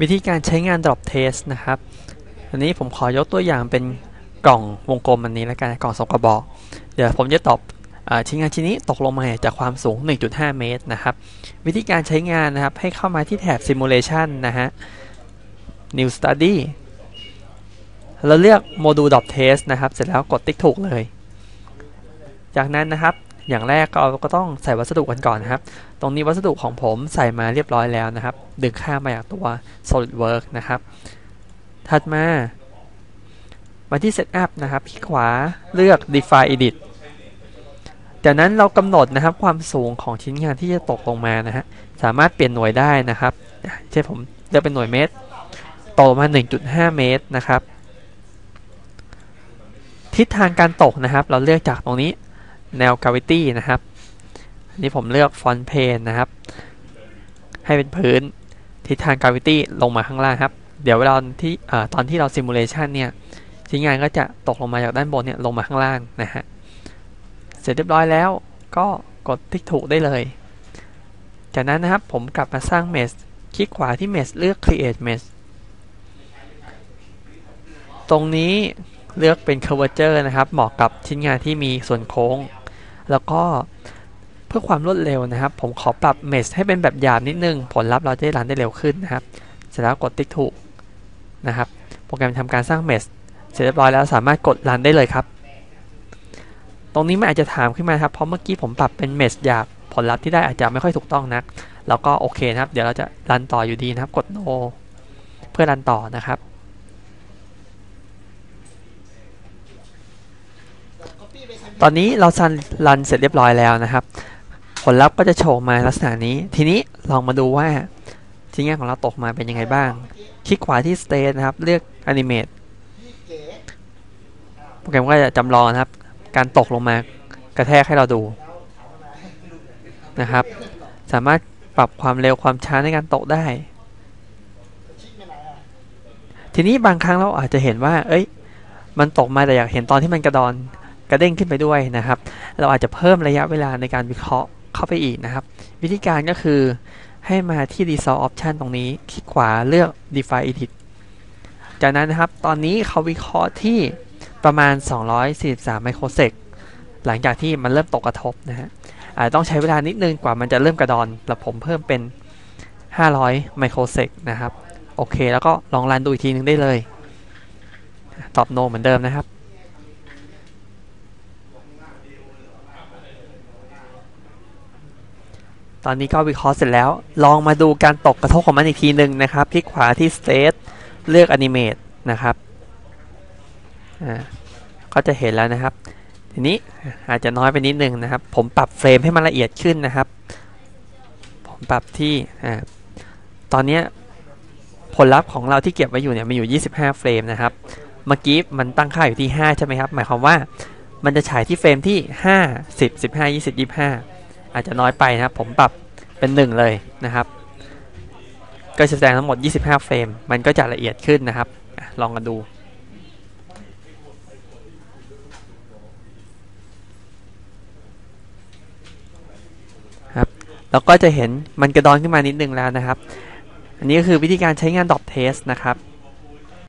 วิธีการใช้งาน drop test นะครับ อันนี้ผมขอยกตัวอย่างเป็นกล่องวงกลมอันนี้แล้วกันกล่องสกะบอก เดี๋ยวผมจะตอบชิ้นงานชิ้นนี้ตกลงมาจากความสูง 1.5 เมตรนะครับ วิธีการใช้งานนะครับ ให้เข้ามาที่แถบ simulation นะฮะ new study เราเลือกโมดูล drop test นะครับ เสร็จแล้วกดติ๊กถูกเลย จากนั้นนะครับ อย่างแรกเราก็ต้องใส่วัสดุกันก่อนนะครับ ตรงนี้วัสดุของผมใส่มาเรียบร้อยแล้วนะครับ ดึงค่ามาจากตัว SolidWorks นะครับ ถัดมามาที่ Setup นะครับคลิกขวาเลือก Define Edit จากนั้นเรากำหนดนะครับความสูงของชิ้นงานที่จะตกลงมานะฮะ สามารถเปลี่ยนหน่วยได้นะครับเช่นผมเลือกเป็นหน่วยเมตรตกมา 1.5 เมตรนะครับ ทิศทางการตกนะครับ เราเลือกจากตรงนี้ แนว gravity นะครับ อันี่ผมเลือก front plane นะครับ ให้เป็นพื้นทิศทาง gravity ลงมาข้างล่างครับ เดี๋ยวเวลาที่ตอนที่เรา simulation เนี่ยชิ้นงานก็จะตกลงมาจากด้านบนเนี่ยลงมาข้างล่างนะฮะ เสร็จเรียบร้อยแล้วก็กดทิกถูกได้เลย จากนั้นนะครับผมกลับมาสร้าง mesh คลิกขวาที่ mesh เลือก create mesh ตรงนี้เลือกเป็น curvature นะครับ เหมาะกับชิ้นงานที่มีส่วนโค้ง แล้วก็เพื่อความรวดเร็วนะครับ ผมขอปรับเมชให้เป็นแบบหยาบนิดนึง ผลลัพธ์เราจะได้รันได้เร็วขึ้นนะครับ เสร็จแล้วกดติ๊กถูกนะครับ โปรแกรมทำการสร้างเมชเสร็จเรียบร้อยแล้วสามารถกดรันได้เลยครับ ตรงนี้มันอาจจะถามขึ้นมาครับ เพราะเมื่อกี้ผมปรับเป็นเมชหยาบ ผลลัพธ์ที่ได้อาจจะไม่ค่อยถูกต้องนักแล้วก็โอเคนะครับ เดี๋ยวเราจะรันต่ออยู่ดีนะครับ กด no เพื่อรันต่อนะครับ ตอนนี้เราซันรันเสร็จเรียบร้อยแล้วนะครับ ผลลัพธ์ก็จะโชว์มาลักษณะนี้ ทีนี้ลองมาดูว่าชิ้นงานของเราตกมาเป็นยังไงบ้าง คลิกขวาที่ state นะครับ เลือก animate โปรแกรมก็จะจำลองนะครับ การตกลงมากระแทกให้เราดูนะครับ สามารถปรับความเร็วความช้าในการตกได้ ทีนี้บางครั้งเราอาจจะเห็นว่า เอ้ย มันตกมาแต่อยากเห็นตอนที่มันกระดอน กระเด้งขึ้นไปด้วยนะครับ เราอาจจะเพิ่มระยะเวลาในการวิเคราะห์เข้าไปอีกนะครับ วิธีการก็คือให้มาที่ Resolve Option ตรงนี้ คลิกขวาเลือก Define Edit จากนั้นนะครับ ตอนนี้เขาวิเคราะห์ที่ประมาณ 243 ไมโครเซก หลังจากที่มันเริ่มตกกระทบนะฮะ อาจต้องใช้เวลานิดนึงกว่ามันจะเริ่มกระดอนแล้วผมเพิ่มเป็น 500 ไมโครเซกนะครับ โอเค แล้วก็ลองรันดูอีกทีนึงได้เลย ตอบ no เหมือนเดิมนะครับ ตอนนี้ก็วิเคราะห์เสร็จแล้ว ลองมาดูการตกกระทบของมันอีกทีหนึ่งนะครับ คลิกขวาที่ state เลือก animate นะครับอ่าก็จะเห็นแล้วนะครับ ทีนี้อาจจะน้อยไปนิดนึงนะครับ ผมปรับเฟรมให้มันละเอียดขึ้นนะครับ ผมปรับที่อ่าตอนนี้ผลลัพธ์ของเราที่เก็บไว้อยู่เนี่ยมันอยู่ 25 เฟรมนะครับ เมื่อกี้มันตั้งค่าอยู่ที่ 5 ใช่ไหมครับ หมายความว่ามันจะฉายที่เฟรมที่ 5 10 15 20 25 อาจจะน้อยไปนะครับ ผมปรับเป็น 1 เลยนะครับ ก็จะแสดงทั้งหมด 25 เฟรม มันก็จะละเอียดขึ้นนะครับ ลองกันดูครับแล้วก็จะเห็นมันกระดอนขึ้นมานิดนึงแล้วนะครับ อันนี้ก็คือวิธีการใช้งานดอทเทสนะครับ